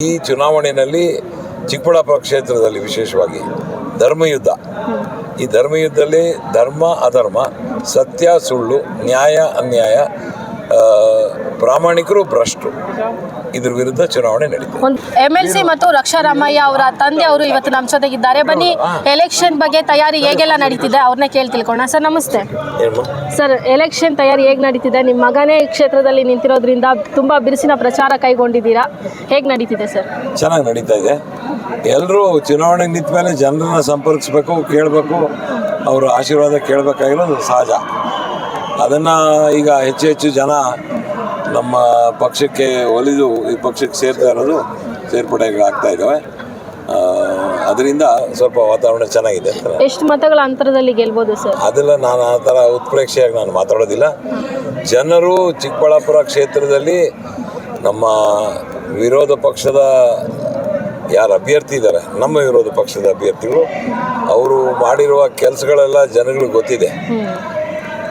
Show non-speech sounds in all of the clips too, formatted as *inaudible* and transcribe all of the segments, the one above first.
ಈ ಚುನಾವಣೆಯಲ್ಲಿ ಚಿಕ್ಕಬಳ್ಳಾಪುರ ಕ್ಷೇತ್ರದಲ್ಲಿ ವಿಶೇಷವಾಗಿ ಧರ್ಮಯುದ್ಧ. ಈ ಧರ್ಮಯುದ್ಧದಲ್ಲಿ ಧರ್ಮ ಅಧರ್ಮ ಸತ್ಯ ಸುಳ್ಳು ನ್ಯಾಯ ಅನ್ಯಾಯ ಪ್ರಾಮಾಣಿಕರು ಭ್ರಷ್ಟರು. ಇದ್ರ ವಿರುದ್ಧ ಚುನಾವಣೆ ನಡೀತದೆ. ಒಂದು ಎಂ ಎಲ್ ಸಿ ಮತ್ತು ರಕ್ಷಾರಾಮಯ್ಯ ಅವರ ತಂದೆ ಅವರು ಇವತ್ತು ನಮ್ಮ ಜೊತೆಗಿದ್ದಾರೆ. ಬನ್ನಿ ಎಲೆಕ್ಷನ್ ಬಗ್ಗೆ ತಯಾರಿ ಹೇಗೆಲ್ಲ ನಡೀತಿದೆ ಅವ್ರನ್ನ ಕೇಳಿ ತಿಳ್ಕೊಳ್ಳೋಣ. ಸರ್ ನಮಸ್ತೆ. ಸರ್ ಎಲೆಕ್ಷನ್ ತಯಾರಿ ಹೇಗೆ ನಡೀತಿದೆ? ನಿಮ್ಮ ಮಗನೇ ಈ ಕ್ಷೇತ್ರದಲ್ಲಿ ನಿಂತಿರೋದ್ರಿಂದ ತುಂಬ ಬಿರುಸಿನ ಪ್ರಚಾರ ಕೈಗೊಂಡಿದ್ದೀರಾ? ಹೇಗೆ ನಡೀತಿದೆ ಸರ್? ಚೆನ್ನಾಗಿ ನಡೀತಾ ಇದೆ. ಎಲ್ಲರೂ ಚುನಾವಣೆ ನಿಂತ ಮೇಲೆ ಜನರನ್ನ ಸಂಪರ್ಕಿಸಬೇಕು ಕೇಳಬೇಕು ಅವರ ಆಶೀರ್ವಾದ ಕೇಳಬೇಕಾಗಿರೋದು ಸಹಜ. ಅದನ್ನು ಈಗ ಹೆಚ್ಚು ಹೆಚ್ಚು ಜನ ನಮ್ಮ ಪಕ್ಷಕ್ಕೆ ಒಲಿದು ಈ ಪಕ್ಷಕ್ಕೆ ಸೇರ್ತಾ ಇರೋದು ಸೇರ್ಪಡೆಗಳು ಆಗ್ತಾ ಇದ್ದಾವೆ ಅದರಿಂದ ಸ್ವಲ್ಪ ವಾತಾವರಣ ಚೆನ್ನಾಗಿದೆ. ಅಂತ ಎಷ್ಟು ಮತಗಳ ಅಂತರದಲ್ಲಿ ಗೆಲ್ಬೋದು ಸರ್? ಅದೆಲ್ಲ ನಾನು ಆ ಥರ ಉತ್ಪ್ರೇಕ್ಷೆಯಾಗಿ ನಾನು ಮಾತಾಡೋದಿಲ್ಲ. ಜನರು ಚಿಕ್ಕಬಳ್ಳಾಪುರ ಕ್ಷೇತ್ರದಲ್ಲಿ ನಮ್ಮ ವಿರೋಧ ಪಕ್ಷದ ಯಾರು ಅಭ್ಯರ್ಥಿ ಇದ್ದಾರೆ ನಮ್ಮ ವಿರೋಧ ಪಕ್ಷದ ಅಭ್ಯರ್ಥಿಗಳು ಅವರು ಮಾಡಿರುವ ಕೆಲಸಗಳೆಲ್ಲ ಜನಗಳಿಗೆ ಗೊತ್ತಿದೆ.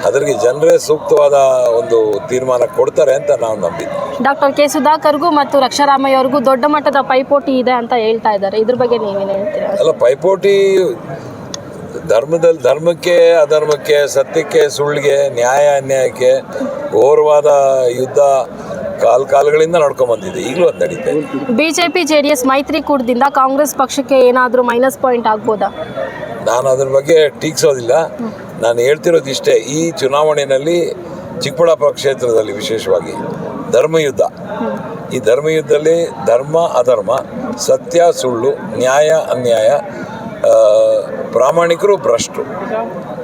ಅದರಿಗೆ ಜನರೇ ಸೂಕ್ತವಾದ ಒಂದು ತೀರ್ಮಾನ ಕೊಡ್ತಾರೆ ಅಂತ ನಾವು ನಂಬಿದ್ವಿ. ಡಾಕ್ಟರ್ ಕೆ ಸುಧಾಕರ್ಗೂ ಮತ್ತು ರಕ್ಷಾರಾಮಯ್ಯ ಅವ್ರಿಗೂ ದೊಡ್ಡ ಮಟ್ಟದ ಪೈಪೋಟಿ ಇದೆ ಅಂತ ಹೇಳ್ತಾ ಇದ್ದಾರೆ. ಇದ್ರ ಬಗ್ಗೆ ನೀವೇನು ಹೇಳ್ತೀರಾ? ಅಲ್ಲ ಪೈಪೋಟಿ ಧರ್ಮದಲ್ಲಿ ಧರ್ಮಕ್ಕೆ ಅಧರ್ಮಕ್ಕೆ ಸತ್ಯಕ್ಕೆ ಸುಳ್ಳಿಗೆ ನ್ಯಾಯ ಅನ್ಯಾಯಕ್ಕೆ ಘೋರವಾದ ಯುದ್ಧ ಕಾಲ್ ಕಾಲಗಳಿಂದ ನಡ್ಕೊಂಡ್ ಬಂದಿದೆ. ಈಗಲೂ ಅದು ನಡೀತಾ ಇದೆ. ಬಿಜೆಪಿ ಜೆ ಡಿ ಎಸ್ ಮೈತ್ರಿಕೂಟದಿಂದ ಕಾಂಗ್ರೆಸ್ ಪಕ್ಷಕ್ಕೆ ಏನಾದರೂ ಮೈನಸ್ ಪಾಯಿಂಟ್ ಆಗ್ಬೋದಾ? ನಾನು ಅದ್ರ ಬಗ್ಗೆ ಟೀಕಿಸೋದಿಲ್ಲ. ನಾನು ಹೇಳ್ತಿರೋದು ಇಷ್ಟೇ ಈ ಚುನಾವಣೆಯಲ್ಲಿ ಚಿಕ್ಕಬಳ್ಳಾಪುರ ಕ್ಷೇತ್ರದಲ್ಲಿ ವಿಶೇಷವಾಗಿ ಧರ್ಮಯುದ್ಧ. ಈ ಧರ್ಮಯುದ್ಧದಲ್ಲಿ ಧರ್ಮ ಅಧರ್ಮ ಸತ್ಯ ಸುಳ್ಳು ನ್ಯಾಯ ಅನ್ಯಾಯ ಪ್ರಾಮಾಣಿಕರು ಭ್ರಷ್ಟರು.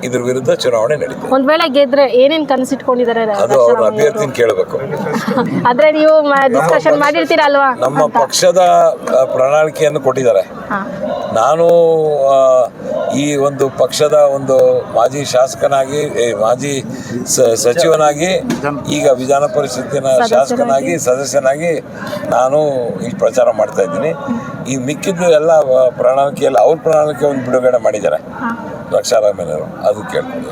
ಇದ್ರ ವಿರುದ್ಧ ಚುನಾವಣೆ ನಡೀತು ಒಂದ್ ವೇಳೆ ಗೆದ್ರೆ ಏನೇನ್ ಕನಸಿಟ್ಕೊಂಡಿದ್ದಾರೆ ಅದು ಅವ್ರ ಅಭ್ಯರ್ಥಿನ ಕೇಳಬೇಕು. *laughs* ಆದ್ರೆ ನೀವು ಡಿಸ್ಕಷನ್ ಮಾಡಿರ್ತೀರಲ್ವಾ? ನಮ್ಮ ಪಕ್ಷದ ಪ್ರಣಾಳಿಕೆಯನ್ನು ಕೊಟ್ಟಿದ್ದಾರೆ. ನಾನು ಈ ಒಂದು ಪಕ್ಷದ ಒಂದು ಮಾಜಿ ಶಾಸಕನಾಗಿ ಮಾಜಿ ಸಚಿವನಾಗಿ ಈಗ ವಿಧಾನ ಪರಿಷತ್ತಿನ ಶಾಸಕನಾಗಿ ಸದಸ್ಯನಾಗಿ. ನಾನು ಈ ಪ್ರಚಾರ ಮಾಡ್ತಾ ಇದ್ದೀನಿ. ಈ ಮಿಕ್ಕಿದ್ದು ಎಲ್ಲ ಪ್ರಣಾಳಿಕೆಯಲ್ಲಿ ಅವ್ರ ಪ್ರಣಾಳಿಕೆ ಒಂದು ಬಿಡುಗಡೆ ಮಾಡಿದ್ದಾರೆ. ರಕ್ಷಾರಾಮಯ್ಯನವರು ಅದು ಕೇಳ್ತೀನಿ.